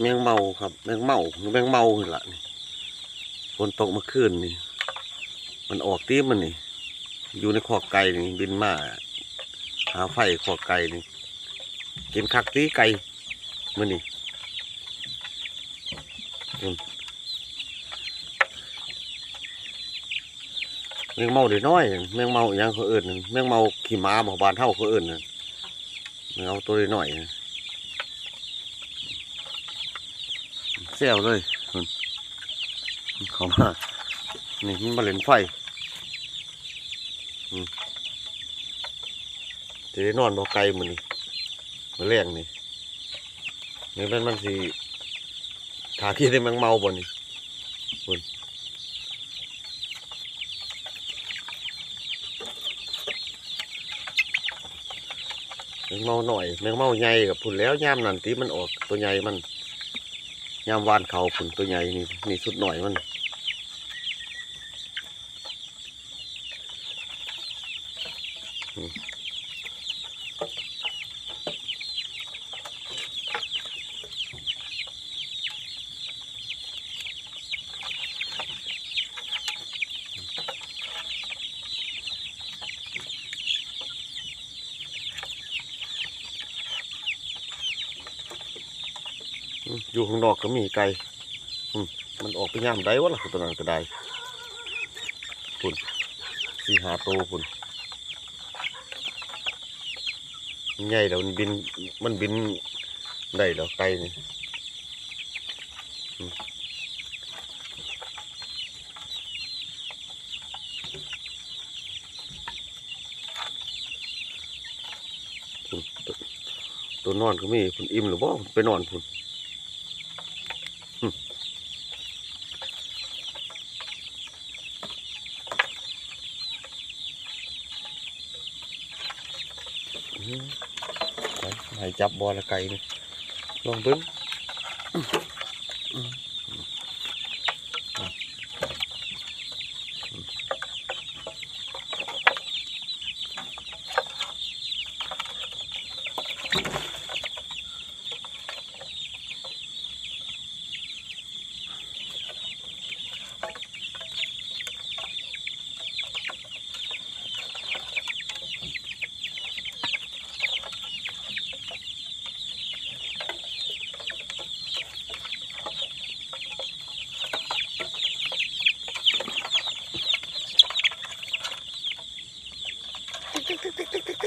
แมงเมาครับ แมงเมาแมงเมานี่ละนี่ฝนตกเมื่อคืนนี่ มันออกตีมันนี่ อยู่ในขอกไก่นี่บินมาหาไฟขอกไก่นี่ กินคักตีไก่มันนี่แมงเมาเด็น้อยแมงเมาอหยังเขาเอิญแมงเมาขี่ม้าหมู่บ้านเท่าเขาเอิญนะแมงเมาตัวน้อยนะ เซลเลยคุณเขามานี่มันมาเล่นไฟจะได้นอนบ่ไกลมือนี่มาแรงนี่นี่เป็นมันสิถาที่ได้มังเมาบ่นี่คุณแมงเมาหน่อยแมงเมาใหญ่กับพุ่นแล้วย่ามนั่นที่มันออกตัวใหญ่มัน ยามวานเขาผุนตัวใหญ่นี่นี่สุดหน่อยมันอืม อยู่ข้างนอกก็มีไก่มันออกไปย่ามได้วะล่ะตัวนั้นก็ได้ปุ่นสี่หาโตวปุ่นมันใหญ่แล้วมันบิน มันบินได้แล้วไกลนี่ตัวนอนก็มีปุ่นอิ่มหรือบ่าไปนอนปุ่นอืมไหายจับบอละไก่นี่ลองเบิ้ง tic, tic, tic, tic, tic.